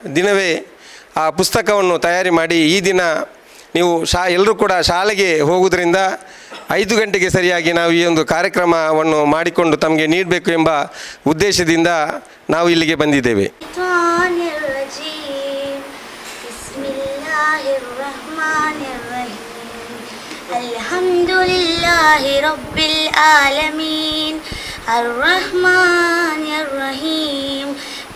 ದಿನವೇ ಆ ಪುಸ್ತಕವನ್ನು ತಯಾರಿ ಮಾಡಿ ಈ ದಿನ ನೀವು ಶಾ ಎಲ್ಲರೂ ಕೂಡ ಶಾಲೆಗೆ ಹೋಗುವುದರಿಂದ ಐದು ಗಂಟೆಗೆ ಸರಿಯಾಗಿ ನಾವು ಈ ಒಂದು ಕಾರ್ಯಕ್ರಮವನ್ನು ಮಾಡಿಕೊಂಡು ತಮಗೆ ನೀಡಬೇಕು ಎಂಬ ಉದ್ದೇಶದಿಂದ ನಾವು ಇಲ್ಲಿಗೆ ಬಂದಿದ್ದೇವೆ الشيطان الرجيم بسم الله الرحمن الرحيم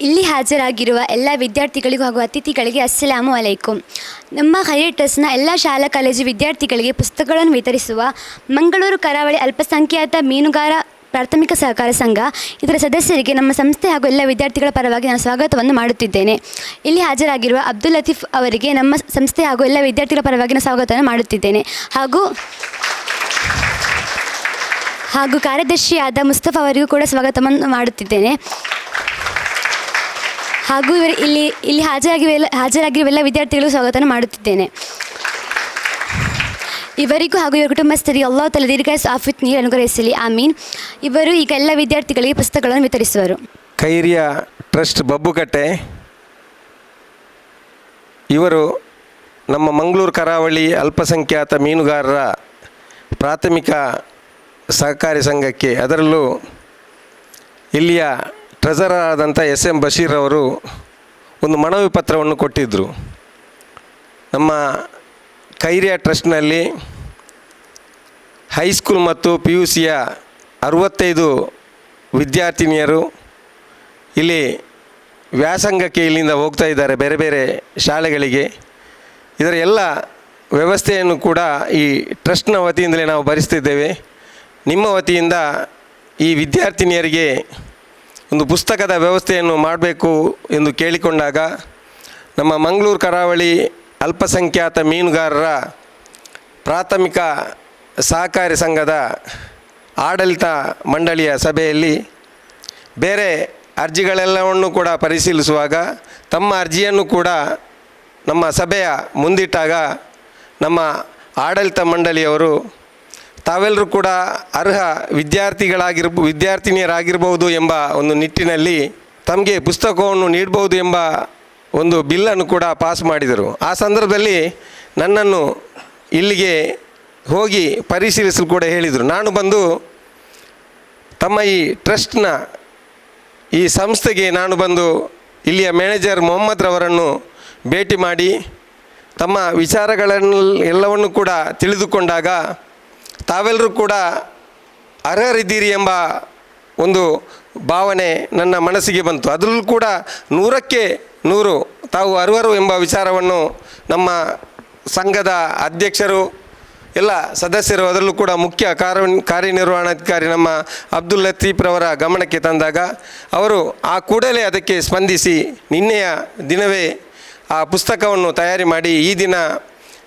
ಇಲ್ಲಿ ಹಾಜರಾಗಿರುವ ಎಲ್ಲ ವಿದ್ಯಾರ್ಥಿಗಳಿಗೂ ಹಾಗೂ ಅತಿಥಿಗಳಿಗೆ ಅಸ್ಸಲಾಮು ಅಲೈಕುಂ. ನಮ್ಮ ಹೈಯರ್ ಟ್ರಸ್ಟ್ನ ಎಲ್ಲ ಶಾಲಾ, ಕಾಲೇಜು ವಿದ್ಯಾರ್ಥಿಗಳಿಗೆ ಪುಸ್ತಕಗಳನ್ನು ವಿತರಿಸುವ ಮಂಗಳೂರು ಕರಾವಳಿ ಅಲ್ಪಸಂಖ್ಯಾತ ಮೀನುಗಾರ ಪ್ರಾಥಮಿಕ ಸಹಕಾರ ಸಂಘ, ಇದರ ಸದಸ್ಯರಿಗೆ ನಮ್ಮ ಸಂಸ್ಥೆ ಹಾಗೂ ಎಲ್ಲ ವಿದ್ಯಾರ್ಥಿಗಳ ಪರವಾಗಿ ನಾನು ಸ್ವಾಗತವನ್ನು ಮಾಡುತ್ತಿದ್ದೇನೆ. ಇಲ್ಲಿ ಹಾಜರಾಗಿರುವ ಅಬ್ದುಲ್ ಲತೀಫ್ ಅವರಿಗೆ ನಮ್ಮ ಸಂಸ್ಥೆ ಹಾಗೂ ಎಲ್ಲ ವಿದ್ಯಾರ್ಥಿಗಳ ಪರವಾಗಿ ನಾನು ಸ್ವಾಗತವನ್ನು ಮಾಡುತ್ತಿದ್ದೇನೆ. ಹಾಗೂ ಹಾಗೂ ಕಾರ್ಯದರ್ಶಿಯಾದ ಮುಸ್ತಫಾ ಅವರಿಗೂ ಕೂಡ ಸ್ವಾಗತವನ್ನು ಮಾಡುತ್ತಿದ್ದೇನೆ. ಹಾಗೂ ಇವರು ಇಲ್ಲಿ ಇಲ್ಲಿ ಹಾಜರಾಗಿವೆಲ್ಲ ಹಾಜರಾಗಿರುವ ಎಲ್ಲ ವಿದ್ಯಾರ್ಥಿಗಳು ಸ್ವಾಗತವನ್ನು ಮಾಡುತ್ತಿದ್ದೇನೆ. ಇವರಿಗೂ ಹಾಗೂ ಇವರ ಕುಟುಂಬಸ್ಥರಿಗೆ ಎಲ್ಲ ತಲೆ ದೀರ್ಘಾಯಸ್ ಆಫಿತ್ ನೀರು ಅನುಗ್ರಹಿಸಲಿ. ಮೀನ್ ಇವರು ಈಗ ಎಲ್ಲ ವಿದ್ಯಾರ್ಥಿಗಳಿಗೆ ಪುಸ್ತಕಗಳನ್ನು ವಿತರಿಸುವರು. ಕೈರಿಯ ಟ್ರಸ್ಟ್ ಬಬ್ಬುಕಟ್ಟೆ. ಇವರು ನಮ್ಮ ಮಂಗಳೂರು ಕರಾವಳಿ ಅಲ್ಪಸಂಖ್ಯಾತ ಮೀನುಗಾರರ ಪ್ರಾಥಮಿಕ ಸಹಕಾರಿ ಸಂಘಕ್ಕೆ ಅದರಲ್ಲೂ ಇಲ್ಲಿಯ ಟ್ರೆಸರರ್ ಆದಂಥ ಎಸ್ ಎಂ ಬಶೀರ್ ಅವರು ಒಂದು ಮನವಿ ಪತ್ರವನ್ನು ಕೊಟ್ಟಿದ್ದರು ನಮ್ಮ ಕೈರಿಯ ಟ್ರಸ್ಟ್ನಲ್ಲಿ ಹೈಸ್ಕೂಲ್ ಮತ್ತು ಪಿ ಯು ಸಿಯ ಅರವತ್ತೈದು ವಿದ್ಯಾರ್ಥಿನಿಯರು ಇಲ್ಲಿ ವ್ಯಾಸಂಗಕ್ಕೆ ಇಲ್ಲಿಂದ ಹೋಗ್ತಾ ಇದ್ದಾರೆ ಬೇರೆ ಬೇರೆ ಶಾಲೆಗಳಿಗೆ. ಇದರ ಎಲ್ಲ ವ್ಯವಸ್ಥೆಯನ್ನು ಕೂಡ ಈ ಟ್ರಸ್ಟ್ನ ವತಿಯಿಂದಲೇ ನಾವು ಭರಿಸ್ತಿದ್ದೇವೆ. ನಿಮ್ಮ ವತಿಯಿಂದ ಈ ವಿದ್ಯಾರ್ಥಿನಿಯರಿಗೆ ಒಂದು ಪುಸ್ತಕದ ವ್ಯವಸ್ಥೆಯನ್ನು ಮಾಡಬೇಕು ಎಂದು ಕೇಳಿಕೊಂಡಾಗ ನಮ್ಮ ಮಂಗಳೂರು ಕರಾವಳಿ ಅಲ್ಪಸಂಖ್ಯಾತ ಮೀನುಗಾರರ ಪ್ರಾಥಮಿಕ ಸಹಕಾರಿ ಸಂಘದ ಆಡಳಿತ ಮಂಡಳಿಯ ಸಭೆಯಲ್ಲಿ ಬೇರೆ ಅರ್ಜಿಗಳೆಲ್ಲವನ್ನು ಕೂಡ ಪರಿಶೀಲಿಸುವಾಗ ತಮ್ಮ ಅರ್ಜಿಯನ್ನು ಕೂಡ ನಮ್ಮ ಸಭೆಯ ಮುಂದಿಟ್ಟಾಗ ನಮ್ಮ ಆಡಳಿತ ಮಂಡಳಿಯವರು ತಾವೆಲ್ಲರೂ ಕೂಡ ಅರ್ಹ ವಿದ್ಯಾರ್ಥಿಗಳಾಗಿರ್ ವಿದ್ಯಾರ್ಥಿನಿಯರಾಗಿರ್ಬೋದು ಎಂಬ ಒಂದು ನಿಟ್ಟಿನಲ್ಲಿ ತಮಗೆ ಪುಸ್ತಕವನ್ನು ನೀಡಬಹುದು ಎಂಬ ಒಂದು ಬಿಲ್ಲನ್ನು ಕೂಡ ಪಾಸ್ ಮಾಡಿದರು. ಆ ಸಂದರ್ಭದಲ್ಲಿ ನನ್ನನ್ನು ಇಲ್ಲಿಗೆ ಹೋಗಿ ಪರಿಶೀಲಿಸಲು ಕೂಡ ಹೇಳಿದರು. ನಾನು ಬಂದು ತಮ್ಮ ಈ ಟ್ರಸ್ಟ್ನ ಈ ಸಂಸ್ಥೆಗೆ ನಾನು ಬಂದು ಇಲ್ಲಿಯ ಮ್ಯಾನೇಜರ್ ಮೊಹಮ್ಮದ್ ರವರನ್ನು ಭೇಟಿ ಮಾಡಿ ತಮ್ಮ ವಿಚಾರಗಳನ್ನು ಎಲ್ಲವನ್ನು ಕೂಡ ತಿಳಿದುಕೊಂಡಾಗ ತಾವೆಲ್ಲರೂ ಕೂಡ ಅರ್ಹರಿದ್ದೀರಿ ಎಂಬ ಒಂದು ಭಾವನೆ ನನ್ನ ಮನಸ್ಸಿಗೆ ಬಂತು. ಅದರಲ್ಲೂ ಕೂಡ ನೂರಕ್ಕೆ ನೂರು, ತಾವು ಅರ್ಹರು ಎಂಬ ವಿಚಾರವನ್ನು ನಮ್ಮ ಸಂಘದ ಅಧ್ಯಕ್ಷರು, ಎಲ್ಲ ಸದಸ್ಯರು, ಅದರಲ್ಲೂ ಕೂಡ ಮುಖ್ಯ ಕಾರ್ಯ ಕಾರ್ಯನಿರ್ವಹಣಾಧಿಕಾರಿ ನಮ್ಮ ಅಬ್ದುಲ್ ಲತೀಫ್ರವರ ಗಮನಕ್ಕೆ ತಂದಾಗ ಅವರು ಆ ಕೂಡಲೇ ಅದಕ್ಕೆ ಸ್ಪಂದಿಸಿ ನಿನ್ನೆಯ ದಿನವೇ ಆ ಪುಸ್ತಕವನ್ನು ತಯಾರಿ ಮಾಡಿ ಈ ದಿನ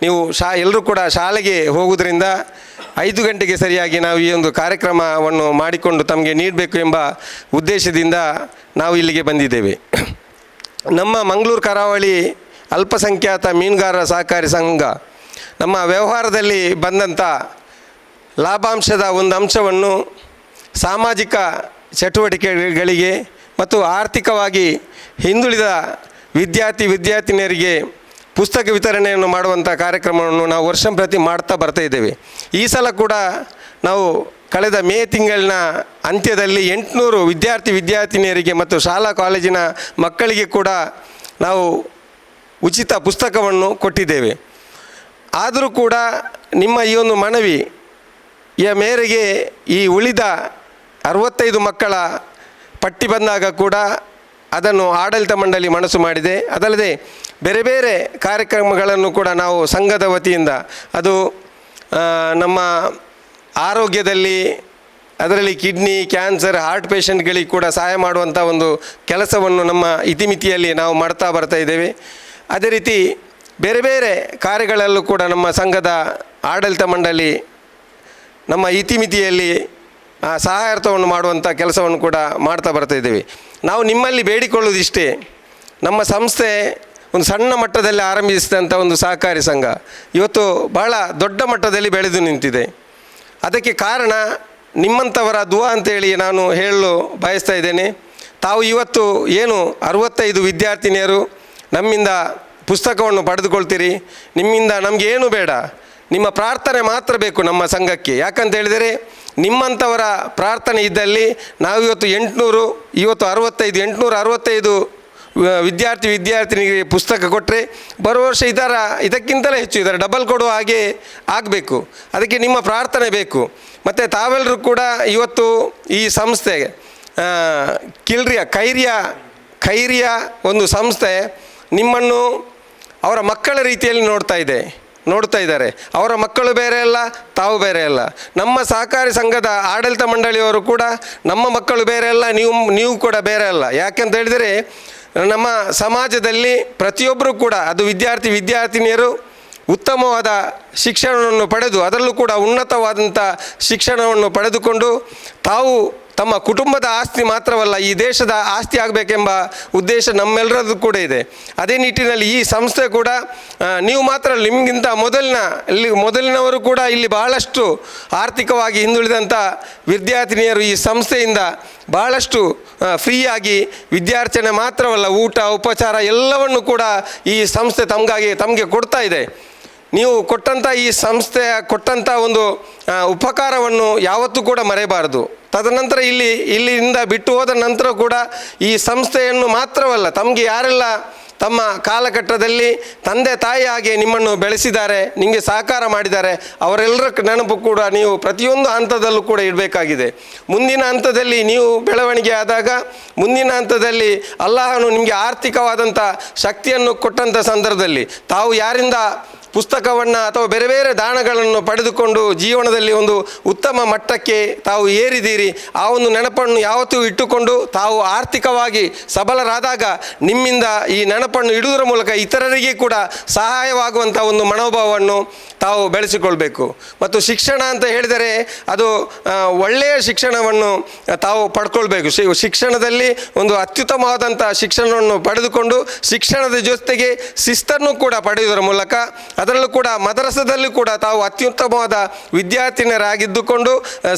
ನೀವು ಶಾ, ಎಲ್ಲರೂ ಕೂಡ ಶಾಲೆಗೆ ಹೋಗುವುದರಿಂದ ಐದು ಗಂಟೆಗೆ ಸರಿಯಾಗಿ ನಾವು ಈ ಒಂದು ಕಾರ್ಯಕ್ರಮವನ್ನು ಮಾಡಿಕೊಂಡು ತಮಗೆ ನೀಡಬೇಕು ಎಂಬ ಉದ್ದೇಶದಿಂದ ನಾವು ಇಲ್ಲಿಗೆ ಬಂದಿದ್ದೇವೆ. ನಮ್ಮ ಮಂಗಳೂರು ಕರಾವಳಿ ಅಲ್ಪಸಂಖ್ಯಾತ ಮೀನುಗಾರರ ಸಹಕಾರಿ ಸಂಘ ನಮ್ಮ ವ್ಯವಹಾರದಲ್ಲಿ ಬಂದಂಥ ಲಾಭಾಂಶದ ಒಂದು ಅಂಶವನ್ನು ಸಾಮಾಜಿಕ ಚಟುವಟಿಕೆಗಳಿಗೆ ಮತ್ತು ಆರ್ಥಿಕವಾಗಿ ಹಿಂದುಳಿದ ವಿದ್ಯಾರ್ಥಿ ವಿದ್ಯಾರ್ಥಿನಿಯರಿಗೆ ಪುಸ್ತಕ ವಿತರಣೆಯನ್ನು ಮಾಡುವಂಥ ಕಾರ್ಯಕ್ರಮವನ್ನು ನಾವು ವರ್ಷಂ ಪ್ರತಿ ಮಾಡ್ತಾ ಬರ್ತಾ ಇದ್ದೇವೆ. ಈ ಸಲ ಕೂಡ ನಾವು ಕಳೆದ ಮೇ ತಿಂಗಳಿನ ಅಂತ್ಯದಲ್ಲಿ ಎಂಟುನೂರು ವಿದ್ಯಾರ್ಥಿ ವಿದ್ಯಾರ್ಥಿನಿಯರಿಗೆ ಮತ್ತು ಶಾಲಾ ಕಾಲೇಜಿನ ಮಕ್ಕಳಿಗೆ ಕೂಡ ನಾವು ಉಚಿತ ಪುಸ್ತಕವನ್ನು ಕೊಟ್ಟಿದ್ದೇವೆ. ಆದರೂ ಕೂಡ ನಿಮ್ಮ ಈ ಒಂದು ಮನವಿ ಮನವಿಯ ಮೇರೆಗೆ ಈ ಉಳಿದ ಅರವತ್ತೈದು ಮಕ್ಕಳ ಪಟ್ಟಿ ಬಂದಾಗ ಕೂಡ ಅದನ್ನು ಆಡಳಿತ ಮಂಡಳಿ ಮನಸ್ಸು ಮಾಡಿದೆ. ಅದಲ್ಲದೆ ಬೇರೆ ಬೇರೆ ಕಾರ್ಯಕ್ರಮಗಳನ್ನು ಕೂಡ ನಾವು ಸಂಘದ ವತಿಯಿಂದ, ಅದು ನಮ್ಮ ಆರೋಗ್ಯದಲ್ಲಿ, ಅದರಲ್ಲಿ ಕಿಡ್ನಿ, ಕ್ಯಾನ್ಸರ್, ಹಾರ್ಟ್ ಪೇಷಂಟ್ಗಳಿಗೆ ಕೂಡ ಸಹಾಯ ಮಾಡುವಂಥ ಒಂದು ಕೆಲಸವನ್ನು ನಮ್ಮ ಇತಿಮಿತಿಯಲ್ಲಿ ನಾವು ಮಾಡ್ತಾ ಬರ್ತಾ ಇದ್ದೇವೆ. ಅದೇ ರೀತಿ ಬೇರೆ ಬೇರೆ ಕಾರ್ಯಗಳಲ್ಲೂ ಕೂಡ ನಮ್ಮ ಸಂಘದ ಆಡಳಿತ ಮಂಡಳಿ ನಮ್ಮ ಇತಿಮಿತಿಯಲ್ಲಿ ಸಹಾಯಾರ್ಥವನ್ನು ಮಾಡುವಂಥ ಕೆಲಸವನ್ನು ಕೂಡ ಮಾಡ್ತಾ ಬರ್ತಾ ಇದ್ದೇವೆ. ನಾವು ನಿಮ್ಮಲ್ಲಿ ಬೇಡಿಕೊಳ್ಳೋದಿಷ್ಟೇ ನಮ್ಮ ಸಂಸ್ಥೆ ಒಂದು ಸಣ್ಣ ಮಟ್ಟದಲ್ಲಿ ಆರಂಭಿಸಿದಂಥ ಒಂದು ಸಹಕಾರಿ ಸಂಘ. ಇವತ್ತು ಬಹಳ ದೊಡ್ಡ ಮಟ್ಟದಲ್ಲಿ ಬೆಳೆದು ನಿಂತಿದೆ. ಅದಕ್ಕೆ ಕಾರಣ ನಿಮ್ಮಂಥವರ ದುವಾ ಅಂತೇಳಿ ನಾನು ಹೇಳಲು ಬಯಸ್ತಾ ಇದ್ದೇನೆ. ತಾವು ಇವತ್ತು ಏನು ಅರವತ್ತೈದು ವಿದ್ಯಾರ್ಥಿನಿಯರು ನಮ್ಮಿಂದ ಪುಸ್ತಕವನ್ನು ಪಡೆದುಕೊಳ್ತೀರಿ. ನಿಮ್ಮಿಂದ ನಮಗೆ ಏನು ಬೇಡ. ನಿಮ್ಮ ಪ್ರಾರ್ಥನೆ ಮಾತ್ರ ಬೇಕು ನಮ್ಮ ಸಂಘಕ್ಕೆ. ಯಾಕಂತ ಹೇಳಿದರೆ ನಿಮ್ಮಂಥವರ ಪ್ರಾರ್ಥನೆ ಇದ್ದಲ್ಲಿ ನಾವು ಇವತ್ತು ಎಂಟುನೂರು, ಇವತ್ತು ಅರವತ್ತೈದು, ಎಂಟುನೂರ ಅರವತ್ತೈದು ವಿದ್ಯಾರ್ಥಿ ವಿದ್ಯಾರ್ಥಿನಿಗೆ ಪುಸ್ತಕ ಕೊಟ್ಟರೆ ಬರುವ ವರ್ಷ ಇದರ, ಇದಕ್ಕಿಂತಲೇ ಹೆಚ್ಚು, ಇದರ ಡಬಲ್ ಕೊಡುವ ಹಾಗೆ ಆಗಬೇಕು. ಅದಕ್ಕೆ ನಿಮ್ಮ ಪ್ರಾರ್ಥನೆ ಬೇಕು. ಮತ್ತು ತಾವೆಲ್ಲರೂ ಕೂಡ ಇವತ್ತು ಈ ಸಂಸ್ಥೆ ಕಿಲ್ರಿಯ, ಕೈರಿಯ ಖೈರಿಯ ಒಂದು ಸಂಸ್ಥೆ ನಿಮ್ಮನ್ನು ಅವರ ಮಕ್ಕಳ ರೀತಿಯಲ್ಲಿ ನೋಡ್ತಾ ಇದೆ, ನೋಡ್ತಾ ಇದ್ದಾರೆ. ಅವರ ಮಕ್ಕಳು ಬೇರೆ ಅಲ್ಲ, ತಾವು ಬೇರೆ ಅಲ್ಲ. ನಮ್ಮ ಸಹಕಾರಿ ಸಂಘದ ಆಡಳಿತ ಮಂಡಳಿಯವರು ಕೂಡ ನಮ್ಮ ಮಕ್ಕಳು ಬೇರೆ ಅಲ್ಲ, ನೀವು ನೀವು ಕೂಡ ಬೇರೆ ಅಲ್ಲ. ಯಾಕೆಂತ ಹೇಳಿದರೆ ನಮ್ಮ ಸಮಾಜದಲ್ಲಿ ಪ್ರತಿಯೊಬ್ಬರೂ ಕೂಡ, ಅದು ವಿದ್ಯಾರ್ಥಿ ವಿದ್ಯಾರ್ಥಿನಿಯರು ಉತ್ತಮವಾದ ಶಿಕ್ಷಣವನ್ನು ಪಡೆದು, ಅದರಲ್ಲೂ ಕೂಡ ಉನ್ನತವಾದಂಥ ಶಿಕ್ಷಣವನ್ನು ಪಡೆದುಕೊಂಡು ತಾವು ತಮ್ಮ ಕುಟುಂಬದ ಆಸ್ತಿ ಮಾತ್ರವಲ್ಲ, ಈ ದೇಶದ ಆಸ್ತಿ ಆಗಬೇಕೆಂಬ ಉದ್ದೇಶ ನಮ್ಮೆಲ್ಲರದ್ದು ಕೂಡ ಇದೆ. ಅದೇ ನಿಟ್ಟಿನಲ್ಲಿ ಈ ಸಂಸ್ಥೆ ಕೂಡ ನೀವು ಮಾತ್ರ ನಿಮಗಿಂತ ಮೊದಲಿನ, ಇಲ್ಲಿ ಮೊದಲಿನವರು ಕೂಡ ಇಲ್ಲಿ ಬಹಳಷ್ಟು ಆರ್ಥಿಕವಾಗಿ ಹಿಂದುಳಿದಂಥ ವಿದ್ಯಾರ್ಥಿನಿಯರು ಈ ಸಂಸ್ಥೆಯಿಂದ ಬಹಳಷ್ಟು ಫ್ರೀಯಾಗಿ ವಿದ್ಯಾರ್ಚನೆ ಮಾತ್ರವಲ್ಲ, ಊಟ, ಉಪಚಾರ ಎಲ್ಲವನ್ನು ಕೂಡ ಈ ಸಂಸ್ಥೆ ತಮಗಾಗಿ, ತಮಗೆ ಕೊಡ್ತಾ ಇದೆ. ನೀವು ಕೊಟ್ಟಂಥ ಈ ಸಂಸ್ಥೆ ಕೊಟ್ಟಂಥ ಒಂದು ಉಪಕಾರವನ್ನು ಯಾವತ್ತೂ ಕೂಡ ಮರೆಯಬಾರದು. ತದನಂತರ ಇಲ್ಲಿ, ಇಲ್ಲಿಂದ ಬಿಟ್ಟು ಹೋದ ನಂತರ ಕೂಡ ಈ ಸಂಸ್ಥೆಯನ್ನು ಮಾತ್ರವಲ್ಲ, ತಮಗೆ ಯಾರೆಲ್ಲ ತಮ್ಮ ಕಾಲಘಟ್ಟದಲ್ಲಿ ತಂದೆ ತಾಯಿ ನಿಮ್ಮನ್ನು ಬೆಳೆಸಿದ್ದಾರೆ, ನಿಮಗೆ ಸಹಕಾರ ಮಾಡಿದ್ದಾರೆ, ಅವರೆಲ್ಲರ ನೆನಪು ಕೂಡ ನೀವು ಪ್ರತಿಯೊಂದು ಹಂತದಲ್ಲೂ ಕೂಡ ಇಡಬೇಕಾಗಿದೆ. ಮುಂದಿನ ಹಂತದಲ್ಲಿ ನೀವು ಬೆಳವಣಿಗೆ ಆದಾಗ, ಮುಂದಿನ ಹಂತದಲ್ಲಿ ಅಲ್ಲಾಹನು ನಿಮಗೆ ಆರ್ಥಿಕವಾದಂಥ ಶಕ್ತಿಯನ್ನು ಕೊಟ್ಟಂಥ ಸಂದರ್ಭದಲ್ಲಿ ತಾವು ಯಾರಿಂದ ಪುಸ್ತಕವನ್ನು ಅಥವಾ ಬೇರೆ ಬೇರೆ ದಾನಗಳನ್ನು ಪಡೆದುಕೊಂಡು ಜೀವನದಲ್ಲಿ ಒಂದು ಉತ್ತಮ ಮಟ್ಟಕ್ಕೆ ತಾವು ಏರಿದ್ದೀರಿ, ಆ ಒಂದು ನೆನಪನ್ನು ಯಾವತ್ತೂ ಇಟ್ಟುಕೊಂಡು ತಾವು ಆರ್ಥಿಕವಾಗಿ ಸಬಲರಾದಾಗ ನಿಮ್ಮಿಂದ ಈ ನೆನಪನ್ನು ಇಡುವುದರ ಮೂಲಕ ಇತರರಿಗೆ ಕೂಡ ಸಹಾಯವಾಗುವಂಥ ಒಂದು ಮನೋಭಾವವನ್ನು ತಾವು ಬೆಳೆಸಿಕೊಳ್ಬೇಕು. ಮತ್ತು ಶಿಕ್ಷಣ ಅಂತ ಹೇಳಿದರೆ ಅದು ಒಳ್ಳೆಯ ಶಿಕ್ಷಣವನ್ನು ತಾವು ಪಡ್ಕೊಳ್ಬೇಕು. ಶಿಕ್ಷಣದಲ್ಲಿ ಒಂದು ಅತ್ಯುತ್ತಮವಾದಂಥ ಶಿಕ್ಷಣವನ್ನು ಪಡೆದುಕೊಂಡು ಶಿಕ್ಷಣದ ಜೊತೆಗೆ ಶಿಸ್ತನ್ನು ಕೂಡ ಪಡೆಯುವುದರ ಮೂಲಕ ಅದರಲ್ಲೂ ಕೂಡ ಮದ್ರಸದಲ್ಲೂ ಕೂಡ ತಾವು ಅತ್ಯುತ್ತಮವಾದ ವಿದ್ಯಾರ್ಥಿನಿಯರಾಗಿದ್ದುಕೊಂಡು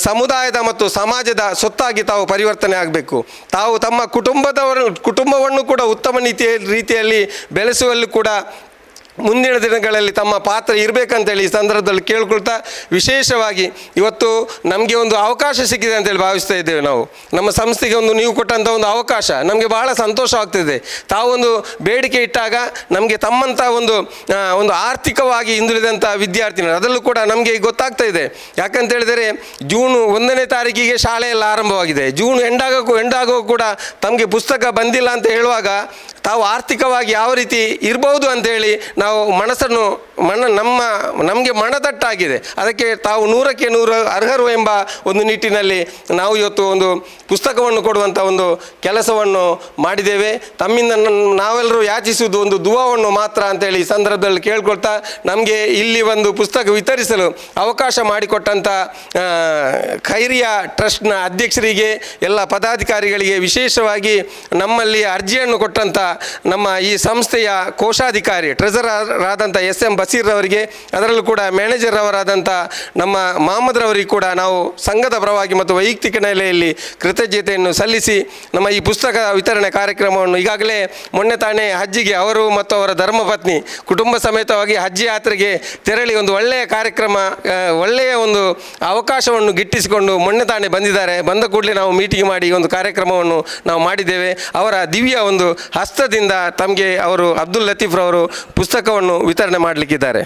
ಸಮುದಾಯದ ಮತ್ತು ಸಮಾಜದ ಸೊತ್ತಾಗಿ ತಾವು ಪರಿವರ್ತನೆ ಆಗಬೇಕು. ತಾವು ತಮ್ಮ ಕುಟುಂಬದವರು, ಕುಟುಂಬವನ್ನು ಕೂಡ ಉತ್ತಮ ರೀತಿಯ ರೀತಿಯಲ್ಲಿ ಬೆಳೆಸುವಲ್ಲಿ ಕೂಡ ಮುಂದಿನ ದಿನಗಳಲ್ಲಿ ತಮ್ಮ ಪಾತ್ರ ಇರಬೇಕಂತೇಳಿ ಈ ಸಂದರ್ಭದಲ್ಲಿ ಕೇಳ್ಕೊಳ್ತಾ ವಿಶೇಷವಾಗಿ ಇವತ್ತು ನಮಗೆ ಒಂದು ಅವಕಾಶ ಸಿಕ್ಕಿದೆ ಅಂತೇಳಿ ಭಾವಿಸ್ತಾ ಇದ್ದೇವೆ ನಾವು. ನಮ್ಮ ಸಂಸ್ಥೆಗೆ ಒಂದು ನೀವು ಕೊಟ್ಟಂಥ ಒಂದು ಅವಕಾಶ ನಮಗೆ ಬಹಳ ಸಂತೋಷ ಆಗ್ತಿದೆ. ತಾವೊಂದು ಬೇಡಿಕೆ ಇಟ್ಟಾಗ ನಮಗೆ ತಮ್ಮಂಥ ಒಂದು ಒಂದು ಆರ್ಥಿಕವಾಗಿ ಹಿಂದುಳಿದಂಥ ವಿದ್ಯಾರ್ಥಿನಿ ಅದರಲ್ಲೂ ಕೂಡ ನಮಗೆ ಗೊತ್ತಾಗ್ತಾ ಇದೆ. ಯಾಕಂತ ಹೇಳಿದರೆ ಜೂನ್ ಒಂದನೇ ತಾರೀಕಿಗೆ ಶಾಲೆಯೆಲ್ಲ ಆರಂಭವಾಗಿದೆ. ಜೂನ್ ಎಂಡಾಗಕ್ಕೂ ಎಂಡಾಗೋ ಕೂಡ ತಮಗೆ ಪುಸ್ತಕ ಬಂದಿಲ್ಲ ಅಂತ ಹೇಳುವಾಗ ತಾವು ಆರ್ಥಿಕವಾಗಿ ಯಾವ ರೀತಿ ಇರ್ಬೋದು ಅಂಥೇಳಿ ನಾವು ಮನಸ್ಸನ್ನು ಮನ ನಮ್ಮ, ನಮಗೆ ಮನದಟ್ಟಾಗಿದೆ. ಅದಕ್ಕೆ ತಾವು ನೂರಕ್ಕೆ ನೂರು ಅರ್ಹರು ಎಂಬ ಒಂದು ನಿಟ್ಟಿನಲ್ಲಿ ನಾವು ಇವತ್ತು ಒಂದು ಪುಸ್ತಕವನ್ನು ಕೊಡುವಂಥ ಒಂದು ಕೆಲಸವನ್ನು ಮಾಡಿದ್ದೇವೆ. ತಮ್ಮಿಂದ ನಾವೆಲ್ಲರೂ ಯಾಚಿಸುವುದು ಒಂದು ದುವಾವನ್ನು ಮಾತ್ರ ಅಂತೇಳಿ ಈ ಸಂದರ್ಭದಲ್ಲಿ ಕೇಳ್ಕೊಳ್ತಾ ನಮಗೆ ಇಲ್ಲಿ ಒಂದು ಪುಸ್ತಕ ವಿತರಿಸಲು ಅವಕಾಶ ಮಾಡಿಕೊಟ್ಟಂಥ ಖೈರಿಯ ಟ್ರಸ್ಟ್ನ ಅಧ್ಯಕ್ಷರಿಗೆ, ಎಲ್ಲ ಪದಾಧಿಕಾರಿಗಳಿಗೆ ವಿಶೇಷವಾಗಿ ನಮ್ಮಲ್ಲಿ ಅರ್ಜಿಯನ್ನು ಕೊಟ್ಟಂಥ ನಮ್ಮ ಈ ಸಂಸ್ಥೆಯ ಕೋಶಾಧಿಕಾರಿ ಟ್ರೆಜರ್ ಆದಂಥ ಎಸ್ ಎಂ ಬಸೀರ್ ಅವರಿಗೆ ಅದರಲ್ಲೂ ಕೂಡ ಮ್ಯಾನೇಜರ್ ಅವರಾದಂಥ ನಮ್ಮ ಮಹಮ್ಮದ್ ರವರಿಗೆ ಕೂಡ ನಾವು ಸಂಘದ ಪರವಾಗಿ ಮತ್ತು ವೈಯಕ್ತಿಕ ನೆಲೆಯಲ್ಲಿ ಕೃತಜ್ಞತೆಯನ್ನು ಸಲ್ಲಿಸಿ ನಮ್ಮ ಈ ಪುಸ್ತಕ ವಿತರಣೆ ಕಾರ್ಯಕ್ರಮವನ್ನು ಈಗಾಗಲೇ ಮೊನ್ನೆ ತಾನೇ ಹಜ್ಜಿಗೆ ಅವರು ಮತ್ತು ಅವರ ಧರ್ಮಪತ್ನಿ ಕುಟುಂಬ ಸಮೇತವಾಗಿ ಹಜ್ಜಿ ಯಾತ್ರೆಗೆ ತೆರಳಿ ಒಂದು ಒಳ್ಳೆಯ ಕಾರ್ಯಕ್ರಮ ಒಳ್ಳೆಯ ಒಂದು ಅವಕಾಶವನ್ನು ಗಿಟ್ಟಿಸಿಕೊಂಡು ಮೊನ್ನೆ ತಾನೇ ಬಂದಿದ್ದಾರೆ. ಬಂದ ಕೂಡಲೇ ನಾವು ಮೀಟಿಂಗ್ ಮಾಡಿ ಒಂದು ಕಾರ್ಯಕ್ರಮವನ್ನು ನಾವು ಮಾಡಿದ್ದೇವೆ. ಅವರ ದಿವ್ಯ ಒಂದು ಹಸ್ತದಿಂದ ತಮಗೆ ಅವರು ಅಬ್ದುಲ್ ಲತೀಫ್ರವರು ಪುಸ್ತಕವನ್ನು ವಿತರಣೆ ಮಾಡಲಿಕ್ಕಿದ್ದಾರೆ.